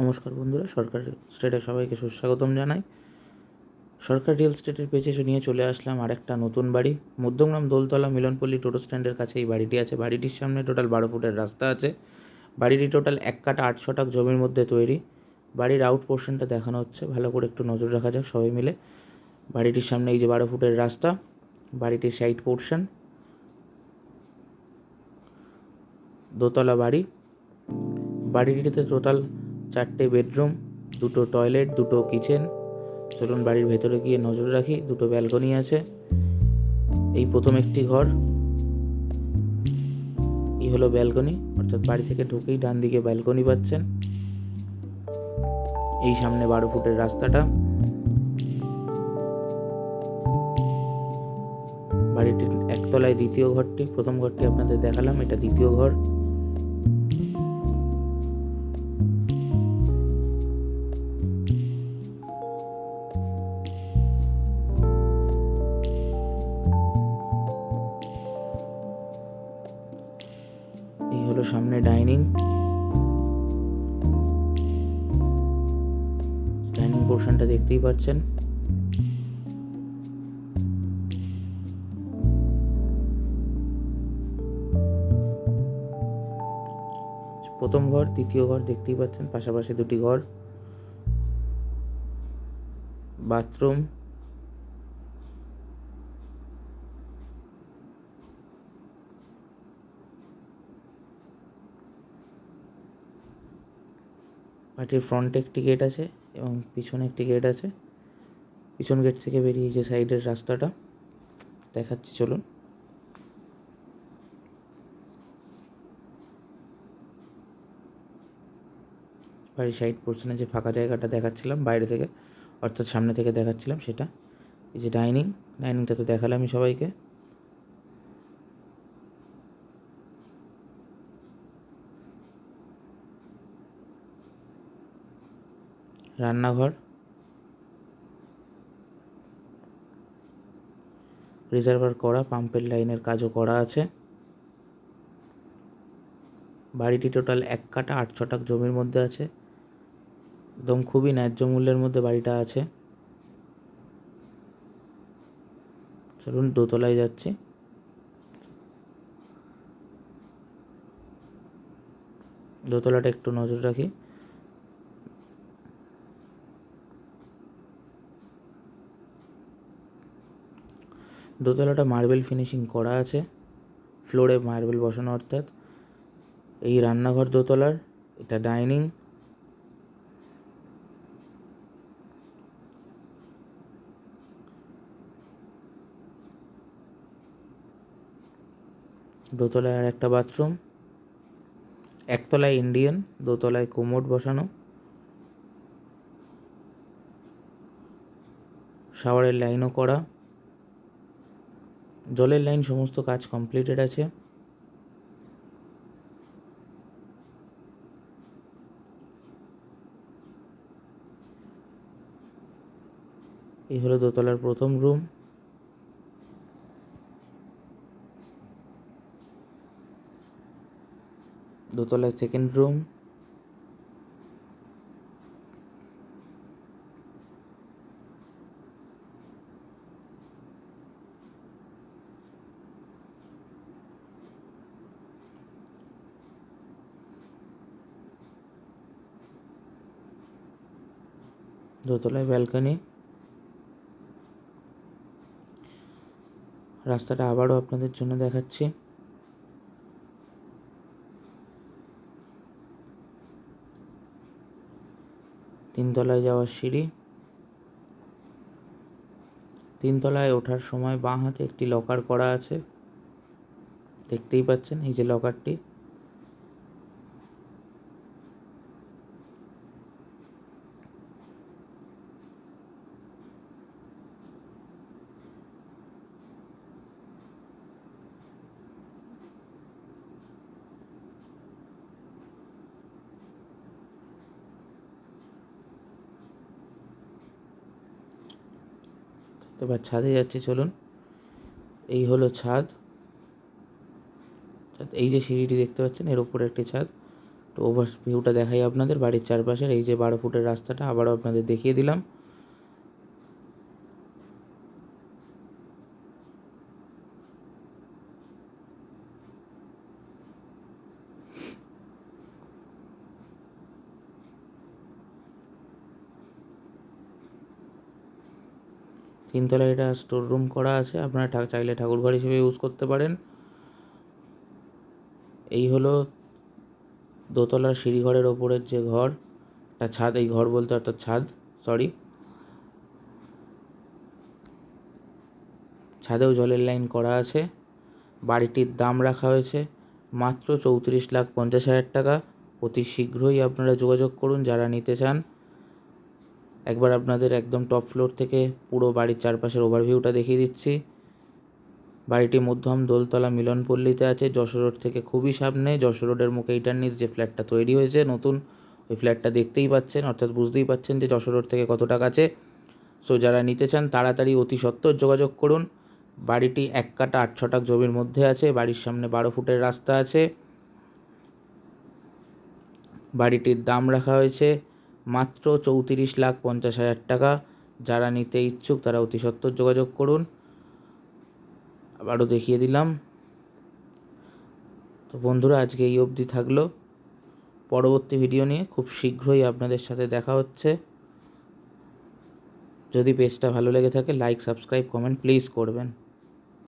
নমস্কার বন্ধুরা, সরকার স্টেটে সবাইকে সুস্বাগতম জানাই। সরকার রিয়েল স্টেটের পেজে নিয়ে চলে আসলাম আর একটা নতুন বাড়ি। মধ্যমগ্রাম দোলতলা মিলনপল্লী টোটো স্ট্যান্ডের কাছে এই বাড়িটি আছে। বাড়িটির সামনে টোটাল বারো ফুটের রাস্তা আছে। বাড়িটি টোটাল এক কাটা আট শতাক জমির মধ্যে তৈরি। বাড়ির আউট পোর্শনটা দেখানো হচ্ছে, ভালো করে একটু নজর রাখা যাক সবাই মিলে। বাড়িটির সামনে এই যে বারো ফুটের রাস্তা, বাড়িটির সাইড পোর্শন। দোতলা বাড়ি। বাড়িটিতে টোটাল চারটে বেডরুম, দুটো টয়লেট, দুটো কিচেন। চলুন বাড়ির ভেতরে গিয়ে নজর রাখি, দুটো ব্যালকনি আছে। এই প্রথম একটি ঘর। এই হলো ব্যালকনি, অর্থাৎ বাড়ি থেকে ঢুকেই ডান দিকে ব্যালকনি পাচ্ছেন। এই সামনে বারো ফুটের রাস্তাটা। বাড়িটির একতলায় দ্বিতীয় ঘরটি, প্রথম ঘরটি আপনাদের দেখালাম, এটা দ্বিতীয় ঘর। হলো সামনে ডাইনিং। ডাইনিং পোর্শনটা দেখতেই পাচ্ছেন। প্রথম ঘর, দ্বিতীয় ঘর দেখতেই পাচ্ছেন, পাশাপাশি দুটি ঘর। বাথরুম। বাড়িটির ফ্রন্টে একটি গেট আছে এবং পিছনে একটি গেট আছে। পিছন গেট থেকে বেরিয়ে যে সাইডের রাস্তাটা, দেখাচ্ছি, চলুন। বাড়ির সাইড পোর্শনে যে ফাঁকা জায়গাটা দেখাচ্ছিলাম, বাইরে থেকে, অর্থাৎ সামনে থেকে দেখাচ্ছিলাম সেটা। এই যে ডাইনিং ডাইনিংটা তো দেখালামই সবাইকে। রান্নাঘর, রিজার্ভার করা, পাম্পের লাইনের কাজও করা আছে। বাড়িটি টোটাল এক কাটা আট ছটাক জমির মধ্যে আছে। একদম খুবই ন্যায্য মূল্যের মধ্যে বাড়িটা আছে। চলুন দোতলায় যাচ্ছি। দোতলাটা একটু নজর রাখি। দোতলাটা মার্বেল ফিনিশিং করা আছে, ফ্লোরে মার্বেল বসানো অর্থাৎ। এই রান্নাঘর দোতলার, এটা ডাইনিং। দোতলায় আর একটা বাথরুম। একতলায় ইন্ডিয়ান, দোতলায় কোমোড বসানো। শাওয়ারের লাইনও করা। জলের লাইন সমস্ত কাজ কমপ্লিটেড আছে। এই হলো দোতলার প্রথম রুম। দোতলার সেকেন্ড রুম দোতলায় ব্যালকনি। রাস্তাটা আবারও আপনাদের জন্য দেখাচ্ছি। তিনতলায় যাওয়ার সিঁড়ি। তিনতলায় ওঠার সময় বাঁ হাতে একটি লকার করা আছে। দেখতেই পাচ্ছেন এই যে লকারটি তো এবার ছাদে যাচ্ছি, চলুন। এই হলো ছাদ। এই যে সিঁড়িটি দেখতে পাচ্ছেন, এর উপরে একটি ছাদ। তো ওভার ভিউটা দেখাই আপনাদের, বাড়ির চারপাশের এই যে বারো ফুটের রাস্তাটা, আবারও আপনাদের দেখিয়ে দিলাম। তিনতলায় এটা স্টোর রুম করা আছে। আপনারা চাইলে ঠাকুর ঘর হিসেবে ইউজ করতে পারেন। এই হলো দোতলার সিঁড়িঘরের ওপরের যে ঘর, একটা ছাদ, এই ঘর বলতে অর্থাৎ ছাদ সরি ছাদেও জলের লাইন করা আছে। বাড়িটির দাম রাখা হয়েছে মাত্র চৌত্রিশ লাখ পঞ্চাশ হাজার টাকা। অতি শীঘ্রই আপনারা যোগাযোগ করুন, যারা নিতে চান। একবার আপনাদের একদম টপ ফ্লোর থেকে পুরো বাড়ির চারপাশের ওভারভিউটা দেখিয়ে দিচ্ছি। বাড়িটি মধ্যম দোলতলা মিলনপল্লীতে আছে, যশোর রোড থেকে খুবই সামনে। যশোর রোডের মুখে ইটার নিচ যে ফ্ল্যাটটা তৈরি হয়েছে, নতুন, ওই ফ্ল্যাটটা দেখতেই পাচ্ছেন, অর্থাৎ বুঝতেই পাচ্ছেন যে যশোর রোড থেকে কতটা কাছে সো যারা নিতে চান, তাড়াতাড়ি অতি সত্বর যোগাযোগ করুন। বাড়িটি এক কাটা আট ছটাক জমির মধ্যে আছে, বাড়ির সামনে বারো ফুটের রাস্তা আছে। বাড়িটির দাম রাখা হয়েছে মাত্র চৌত্রিশ লাখ পঞ্চাশ হাজার টাকা। যারা নিতে ইচ্ছুক তারা অতি সত্বর যোগাযোগ করুন। আবারও দেখিয়ে দিলাম। তো বন্ধুরা, আজকে এই অবধি থাকল। পরবর্তী ভিডিও নিয়ে খুব শীঘ্রই আপনাদের সাথে দেখা হচ্ছে। যদি পেজটা ভালো লেগে থাকে লাইক সাবস্ক্রাইব কমেন্ট প্লিজ করবেন।